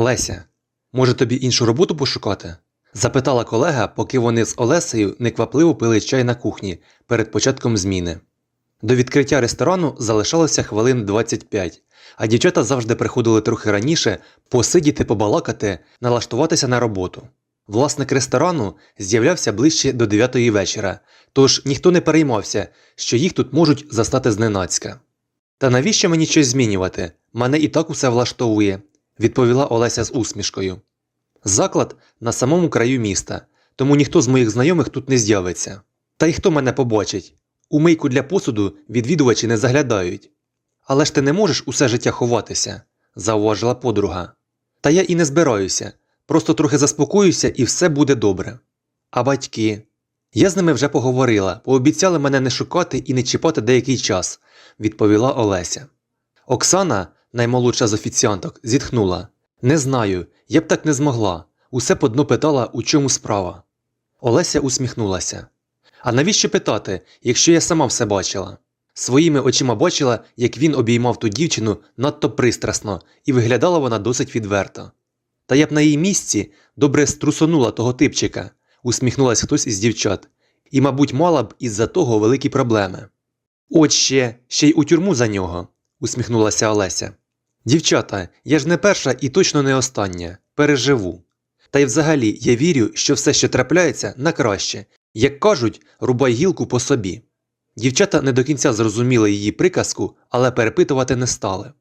Леся, може тобі іншу роботу пошукати? запитала колега, поки вони з Олесею неквапливо пили чай на кухні перед початком зміни. До відкриття ресторану залишалося хвилин 25, а дівчата завжди приходили трохи раніше посидіти, побалакати, налаштуватися на роботу. Власник ресторану з'являвся ближче до 9 вечора, тож ніхто не переймався, що їх тут можуть застати зненацька. Та навіщо мені щось змінювати? Мене і так усе влаштовує, відповіла Олеся з усмішкою. Заклад на самому краю міста, тому ніхто з моїх знайомих тут не з'явиться. Та й хто мене побачить? У мийку для посуду відвідувачі не заглядають. Але ж ти не можеш усе життя ховатися, зауважила подруга. Та я і не збираюся, просто трохи заспокоюся і все буде добре. А батьки? Я з ними вже поговорила, пообіцяли мене не шукати і не чіпати деякий час, відповіла Олеся. Оксана, наймолодша з офіціанток, зітхнула. Не знаю, я б так не змогла. Усе по дну питала, у чому справа. Олеся усміхнулася. А навіщо питати, якщо я сама все бачила? Своїми очима бачила, як він обіймав ту дівчину надто пристрасно, і виглядала вона досить відверто. Та я б на її місці добре струсонула того типчика, усміхнулась хтось із дівчат, і, мабуть, мала б із-за того великі проблеми. От ще, ще й у тюрму за нього, усміхнулася Олеся. Дівчата, я ж не перша і точно не остання, переживу. Та й взагалі я вірю, що все, що трапляється, на краще, як кажуть, рубай гілку по собі. Дівчата не до кінця зрозуміли її приказку, але перепитувати не стали.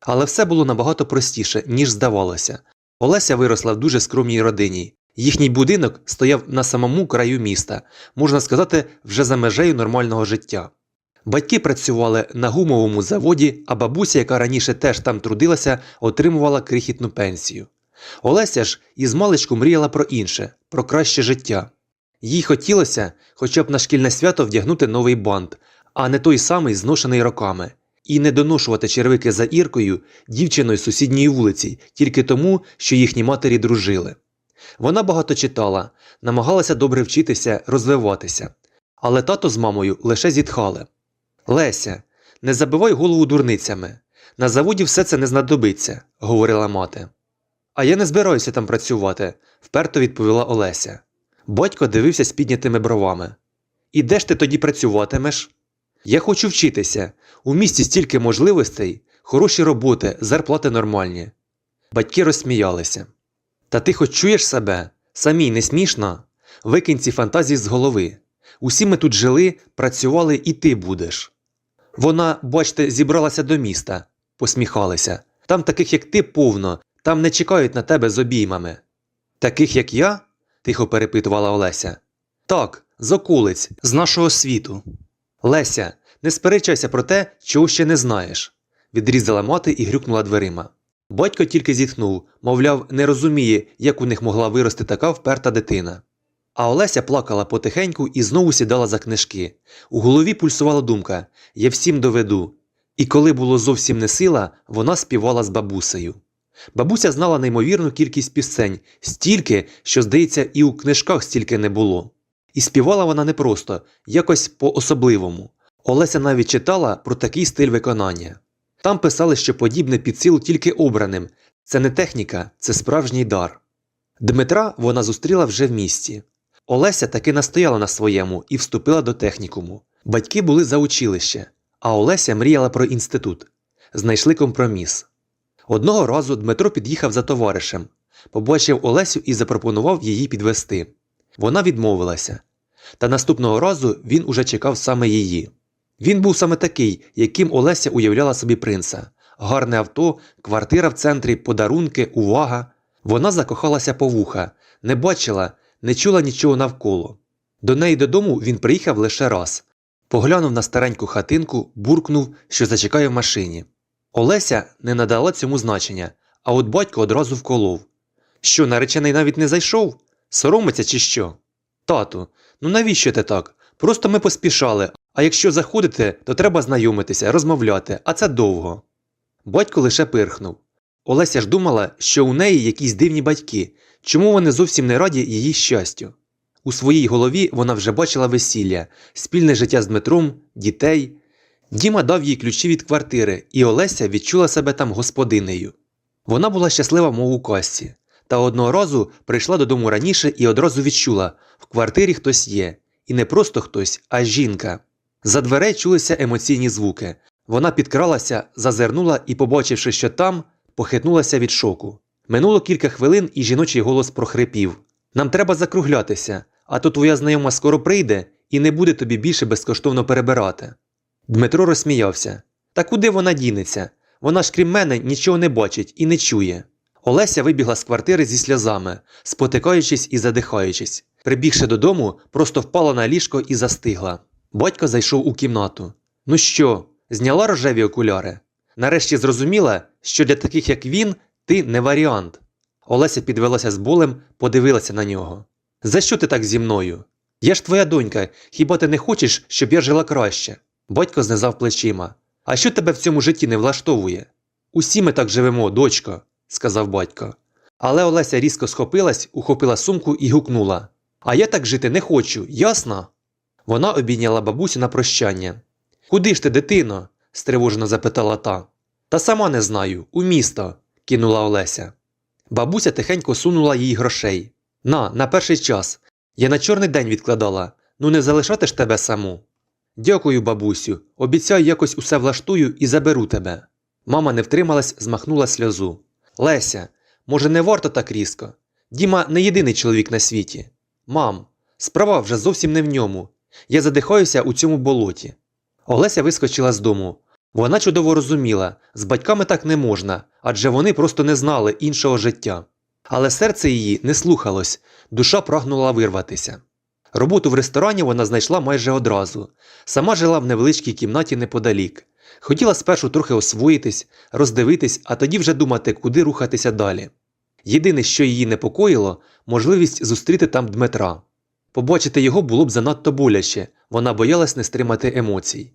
Але все було набагато простіше, ніж здавалося. Олеся виросла в дуже скромній родині. Їхній будинок стояв на самому краю міста, можна сказати, вже за межею нормального життя. Батьки працювали на гумовому заводі, а бабуся, яка раніше теж там трудилася, отримувала крихітну пенсію. Олеся ж із маличку мріяла про інше, про краще життя. Їй хотілося хоча б на шкільне свято вдягнути новий бант, а не той самий зношений роками, і не доношувати червики за Іркою дівчиною з сусідньої вулиці, тільки тому, що їхні матері дружили. Вона багато читала, намагалася добре вчитися, розвиватися, але тато з мамою лише зітхали. Леся, не забивай голову дурницями. На заводі все це не знадобиться, говорила мати. А я не збираюся там працювати, вперто відповіла Олеся. Батько дивився з піднятими бровами. І де ж ти тоді працюватимеш? Я хочу вчитися. У місті стільки можливостей, хороші роботи, зарплати нормальні. Батьки розсміялися. Та ти хоч чуєш себе? Самій не смішно? Викинь ці фантазії з голови. Усі ми тут жили, працювали і ти будеш. Вона, бачте, зібралася до міста, посміхалися. Там таких, як ти, повно, там не чекають на тебе з обіймами. Таких, як я? тихо перепитувала Олеся. Так, з околиць, з нашого світу. Леся, не сперечайся про те, чого ще не знаєш, відрізала мати і грюкнула дверима. Батько тільки зітхнув, мовляв, не розуміє, як у них могла вирости така вперта дитина. А Олеся плакала потихеньку і знову сідала за книжки. У голові пульсувала думка Я всім доведу. І коли було зовсім не сила, вона співала з бабусею. Бабуся знала неймовірну кількість пісень, стільки, що, здається, і у книжках стільки не було. І співала вона не просто, якось по-особливому. Олеся навіть читала про такий стиль виконання. Там писали, що подібне під силу тільки обраним це не техніка, це справжній дар. Дмитра вона зустріла вже в місті. Олеся таки настояла на своєму і вступила до технікуму. Батьки були за училище, а Олеся мріяла про інститут. Знайшли компроміс. Одного разу Дмитро під'їхав за товаришем, побачив Олесю і запропонував її підвести. Вона відмовилася. Та наступного разу він уже чекав саме її. Він був саме такий, яким Олеся уявляла собі принца: гарне авто, квартира в центрі, подарунки, увага. Вона закохалася по вуха, не бачила, не чула нічого навколо. До неї додому він приїхав лише раз. Поглянув на стареньку хатинку, буркнув, що зачекає в машині. Олеся не надала цьому значення, а от батько одразу вколов. Що, наречений навіть не зайшов? Соромиться чи що? Тату, ну навіщо ти так? Просто ми поспішали, а якщо заходите, то треба знайомитися, розмовляти, а це довго. Батько лише пирхнув. Олеся ж думала, що у неї якісь дивні батьки, чому вони зовсім не раді її щастю. У своїй голові вона вже бачила весілля, спільне життя з Дмитром, дітей. Діма дав їй ключі від квартири, і Олеся відчула себе там господинею. Вона була щаслива, мов у казці, та одного разу прийшла додому раніше і одразу відчула в квартирі хтось є, і не просто хтось, а жінка. За дверей чулися емоційні звуки. Вона підкралася, зазирнула і, побачивши, що там, похитнулася від шоку. Минуло кілька хвилин, і жіночий голос прохрипів: Нам треба закруглятися, а то твоя знайома скоро прийде і не буде тобі більше безкоштовно перебирати. Дмитро розсміявся. Та куди вона дінеться? Вона ж крім мене нічого не бачить і не чує. Олеся вибігла з квартири зі сльозами, спотикаючись і задихаючись. Прибігши додому, просто впала на ліжко і застигла. Батько зайшов у кімнату. Ну що, зняла рожеві окуляри? Нарешті зрозуміла, що для таких, як він, ти не варіант. Олеся підвелася з болем, подивилася на нього. За що ти так зі мною? Я ж твоя донька, хіба ти не хочеш, щоб я жила краще? Батько знизав плечима. А що тебе в цьому житті не влаштовує? Усі ми так живемо, дочко, сказав батько. Але Олеся різко схопилась, ухопила сумку і гукнула А я так жити не хочу, ясно? Вона обійняла бабусю на прощання. Куди ж ти, дитино? стривожено запитала та. Та сама не знаю, у місто, кинула Олеся. Бабуся тихенько сунула їй грошей. На, на перший час. Я на чорний день відкладала. Ну не залишати ж тебе саму. Дякую, бабусю. Обіцяю, якось усе влаштую і заберу тебе. Мама не втрималась, змахнула сльозу. Леся, може, не варто так різко? Діма не єдиний чоловік на світі. Мам, справа вже зовсім не в ньому. Я задихаюся у цьому болоті. Олеся вискочила з дому. Вона чудово розуміла, з батьками так не можна, адже вони просто не знали іншого життя. Але серце її не слухалось, душа прагнула вирватися. Роботу в ресторані вона знайшла майже одразу. Сама жила в невеличкій кімнаті неподалік. Хотіла спершу трохи освоїтись, роздивитись, а тоді вже думати, куди рухатися далі. Єдине, що її непокоїло, можливість зустріти там Дмитра. Побачити його було б занадто боляче, вона боялась не стримати емоцій.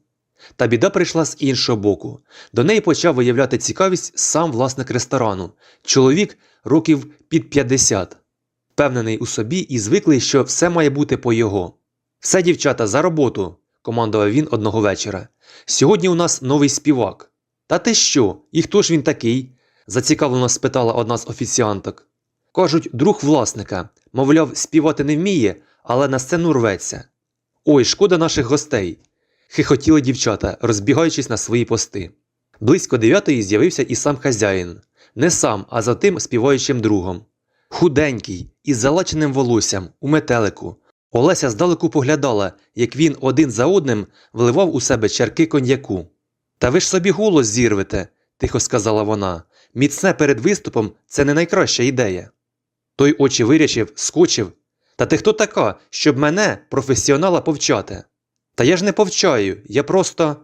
Та біда прийшла з іншого боку. До неї почав виявляти цікавість сам власник ресторану, чоловік років під 50, впевнений у собі і звиклий, що все має бути по його. Все, дівчата, за роботу, командував він одного вечора. Сьогодні у нас новий співак. Та ти що? І хто ж він такий? зацікавлено спитала одна з офіціанток. Кажуть, друг власника, мовляв, співати не вміє, але на сцену рветься. Ой, шкода наших гостей. Хихотіли дівчата, розбігаючись на свої пости. Близько дев'ятої з'явився і сам хазяїн. Не сам, а за тим співаючим другом. Худенький, із залаченим волоссям, у метелику. Олеся здалеку поглядала, як він один за одним вливав у себе чарки коньяку. Та ви ж собі голос зірвете, тихо сказала вона. Міцне перед виступом це не найкраща ідея. Той очі вирячив, скочив. Та ти хто така, щоб мене, професіонала, повчати? Та я ж не повчаю, я просто.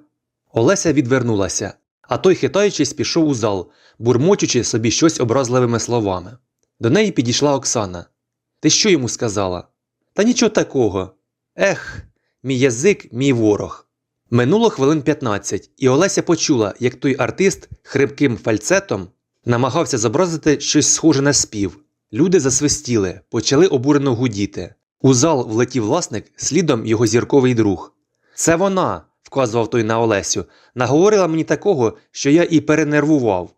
Олеся відвернулася, а той, хитаючись, пішов у зал, бурмочучи собі щось образливими словами. До неї підійшла Оксана. Ти що йому сказала? Та нічого такого. Ех, мій язик, мій ворог. Минуло хвилин 15, і Олеся почула, як той артист хрипким фальцетом намагався зобразити щось схоже на спів. Люди засвистіли, почали обурено гудіти. У зал влетів власник, слідом його зірковий друг. Це вона, вказував той на Олесю, наговорила мені такого, що я і перенервував.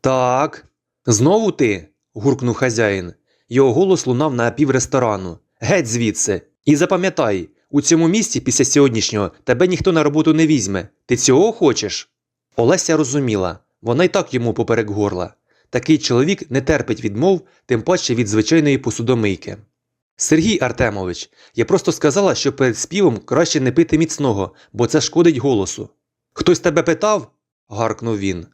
Так. Знову ти? гуркнув хазяїн. Його голос лунав на півресторану. Геть звідси. І запам'ятай, у цьому місці після сьогоднішнього тебе ніхто на роботу не візьме. Ти цього хочеш? Олеся розуміла, вона й так йому поперек горла. Такий чоловік не терпить відмов, тим паче від звичайної посудомийки. Сергій Артемович, я просто сказала, що перед співом краще не пити міцного, бо це шкодить голосу. Хтось тебе питав? гаркнув він.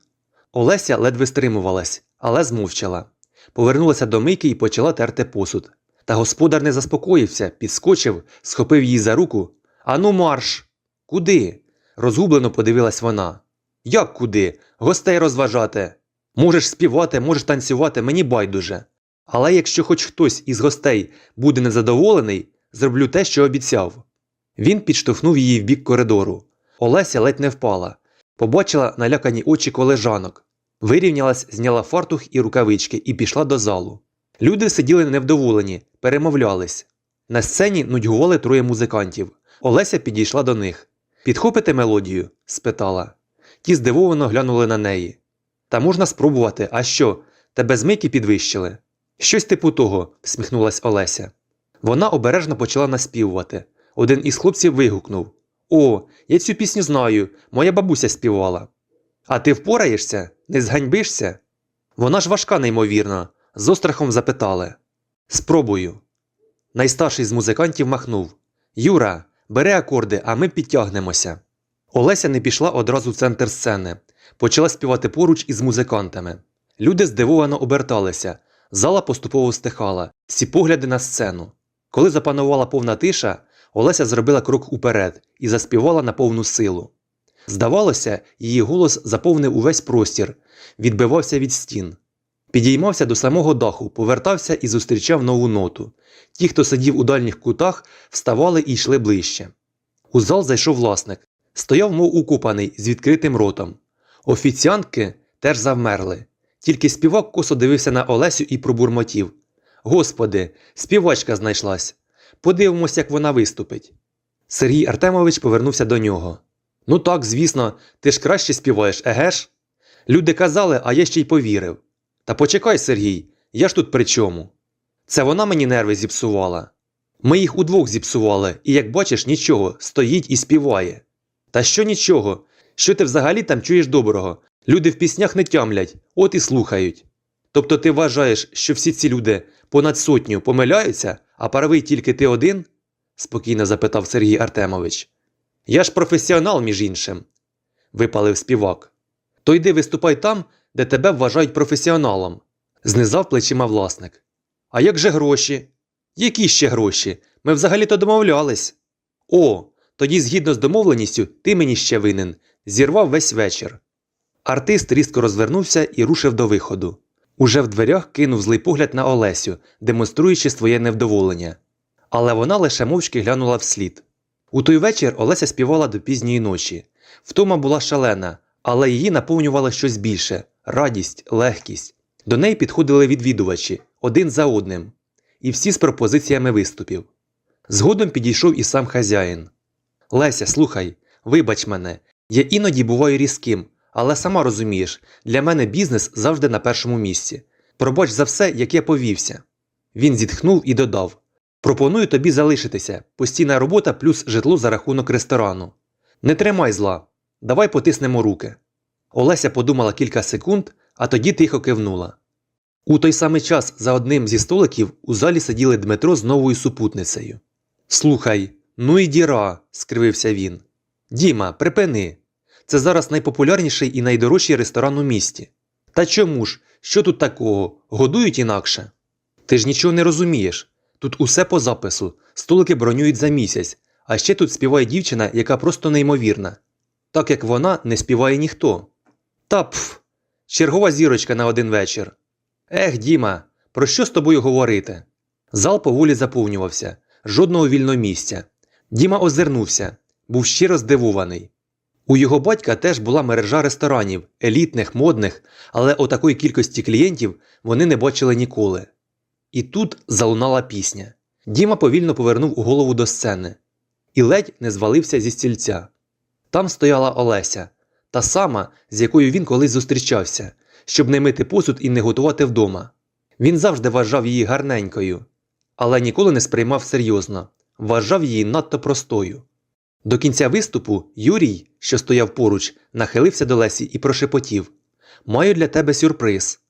Олеся ледве стримувалась, але змовчала. Повернулася до мийки і почала терти посуд. Та господар не заспокоївся, підскочив, схопив її за руку. Ану, марш! Куди? розгублено подивилась вона. Як куди? Гостей розважати. Можеш співати, можеш танцювати, мені байдуже. Але якщо хоч хтось із гостей буде незадоволений, зроблю те, що обіцяв. Він підштовхнув її в бік коридору. Олеся ледь не впала, побачила налякані очі колежанок. Вирівнялась, зняла фартух і рукавички і пішла до залу. Люди сиділи невдоволені, перемовлялись. На сцені нудьгували троє музикантів. Олеся підійшла до них. Підхопите мелодію? спитала. Ті здивовано глянули на неї. Та можна спробувати, а що? Тебе з мийки підвищили? Щось типу того, всміхнулась Олеся. Вона обережно почала наспівувати. Один із хлопців вигукнув О, я цю пісню знаю, моя бабуся співала. А ти впораєшся? Не зганьбишся? Вона ж важка, неймовірно, з острахом запитали. Спробую. Найстарший з музикантів махнув Юра, бери акорди, а ми підтягнемося. Олеся не пішла одразу в центр сцени, почала співати поруч із музикантами. Люди здивовано оберталися, зала поступово стихала, всі погляди на сцену. Коли запанувала повна тиша, Олеся зробила крок уперед і заспівала на повну силу. Здавалося, її голос заповнив увесь простір, відбивався від стін. Підіймався до самого даху, повертався і зустрічав нову ноту. Ті, хто сидів у дальніх кутах, вставали і йшли ближче. У зал зайшов власник, стояв, мов укупаний, з відкритим ротом. Офіціантки теж завмерли. Тільки співак косо дивився на Олесю і пробурмотів. Господи, співачка знайшлась. Подивимось, як вона виступить. Сергій Артемович повернувся до нього. Ну так, звісно, ти ж краще співаєш, еге ж? Люди казали, а я ще й повірив. Та почекай, Сергій, я ж тут при чому? Це вона мені нерви зіпсувала. Ми їх удвох зіпсували, і, як бачиш, нічого, стоїть і співає. Та що нічого? Що ти взагалі там чуєш доброго? Люди в піснях не тямлять, от і слухають. Тобто ти вважаєш, що всі ці люди понад сотню помиляються, а правий тільки ти один? спокійно запитав Сергій Артемович. Я ж професіонал, між іншим, випалив співак. То йди виступай там, де тебе вважають професіоналом, знизав плечима власник. А як же гроші? Які ще гроші? Ми взагалі-то домовлялись. О, тоді, згідно з домовленістю, ти мені ще винен, зірвав весь вечір. Артист різко розвернувся і рушив до виходу. Уже в дверях кинув злий погляд на Олесю, демонструючи своє невдоволення. Але вона лише мовчки глянула вслід. У той вечір Олеся співала до пізньої ночі. Втома була шалена, але її наповнювало щось більше радість, легкість. До неї підходили відвідувачі один за одним, і всі з пропозиціями виступів. Згодом підійшов і сам хазяїн. Леся, слухай, вибач мене, я іноді буваю різким, але сама розумієш, для мене бізнес завжди на першому місці. Пробач за все, як я повівся. Він зітхнув і додав: Пропоную тобі залишитися, постійна робота плюс житло за рахунок ресторану. Не тримай зла, давай потиснемо руки. Олеся подумала кілька секунд, а тоді тихо кивнула. У той самий час за одним зі столиків у залі сиділи Дмитро з новою супутницею. Слухай, ну і діра, скривився він. Діма, припини. Це зараз найпопулярніший і найдорожчий ресторан у місті. Та чому ж? Що тут такого? Годують інакше? Ти ж нічого не розумієш. Тут усе по запису, столики бронюють за місяць, а ще тут співає дівчина, яка просто неймовірна. Так як вона не співає ніхто. Та пф, чергова зірочка на один вечір. Ех, Діма, про що з тобою говорити? Зал поволі заповнювався, жодного вільного місця. Діма озирнувся, був щиро здивований. У його батька теж була мережа ресторанів, елітних, модних, але отакої кількості клієнтів вони не бачили ніколи. І тут залунала пісня. Діма повільно повернув голову до сцени і ледь не звалився зі стільця. Там стояла Олеся, та сама, з якою він колись зустрічався, щоб не мити посуд і не готувати вдома. Він завжди вважав її гарненькою, але ніколи не сприймав серйозно, вважав її надто простою. До кінця виступу Юрій, що стояв поруч, нахилився до Лесі і прошепотів Маю для тебе сюрприз.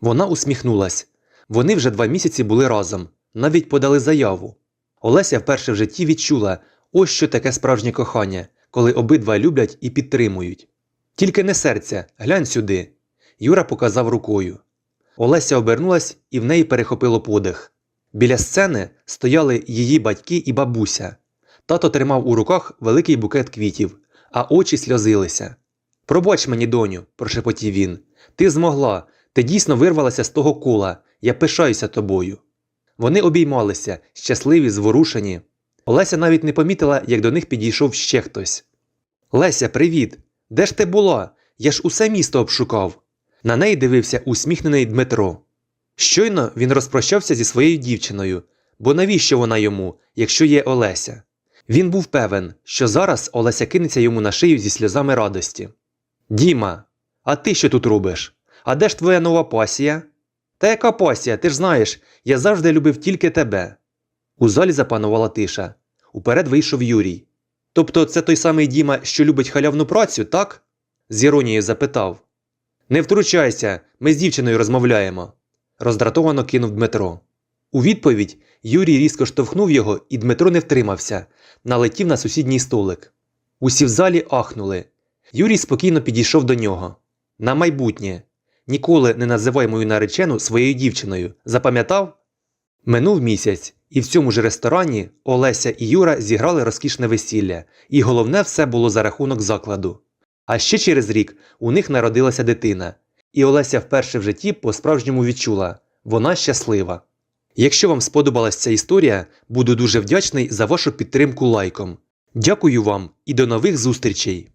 Вона усміхнулась. Вони вже два місяці були разом, навіть подали заяву. Олеся вперше в житті відчула, ось що таке справжнє кохання, коли обидва люблять і підтримують. Тільки не серця, глянь сюди. Юра показав рукою. Олеся обернулась і в неї перехопило подих. Біля сцени стояли її батьки і бабуся. Тато тримав у руках великий букет квітів, а очі сльозилися. Пробач мені, доню, прошепотів він. Ти змогла, ти дійсно вирвалася з того кола, я пишаюся тобою. Вони обіймалися, щасливі, зворушені. Олеся навіть не помітила, як до них підійшов ще хтось. Леся, привіт! Де ж ти була? Я ж усе місто обшукав. На неї дивився усміхнений Дмитро. Щойно він розпрощався зі своєю дівчиною, бо навіщо вона йому, якщо є Олеся? Він був певен, що зараз Олеся кинеться йому на шию зі сльозами радості. Діма, а ти що тут робиш? А де ж твоя нова пасія? Та яка пасія, ти ж знаєш, я завжди любив тільки тебе. У залі запанувала тиша. Уперед вийшов Юрій. Тобто це той самий Діма, що любить халявну працю, так? з іронією запитав. Не втручайся, ми з дівчиною розмовляємо, роздратовано кинув Дмитро. У відповідь Юрій різко штовхнув його, і Дмитро не втримався, налетів на сусідній столик. Усі в залі ахнули. Юрій спокійно підійшов до нього. На майбутнє. Ніколи не називай мою наречену своєю дівчиною. Запам'ятав? Минув місяць, і в цьому ж ресторані Олеся і Юра зіграли розкішне весілля, і головне все було за рахунок закладу. А ще через рік у них народилася дитина, і Олеся вперше в житті по-справжньому відчула вона щаслива. Якщо вам сподобалась ця історія, буду дуже вдячний за вашу підтримку лайком. Дякую вам і до нових зустрічей!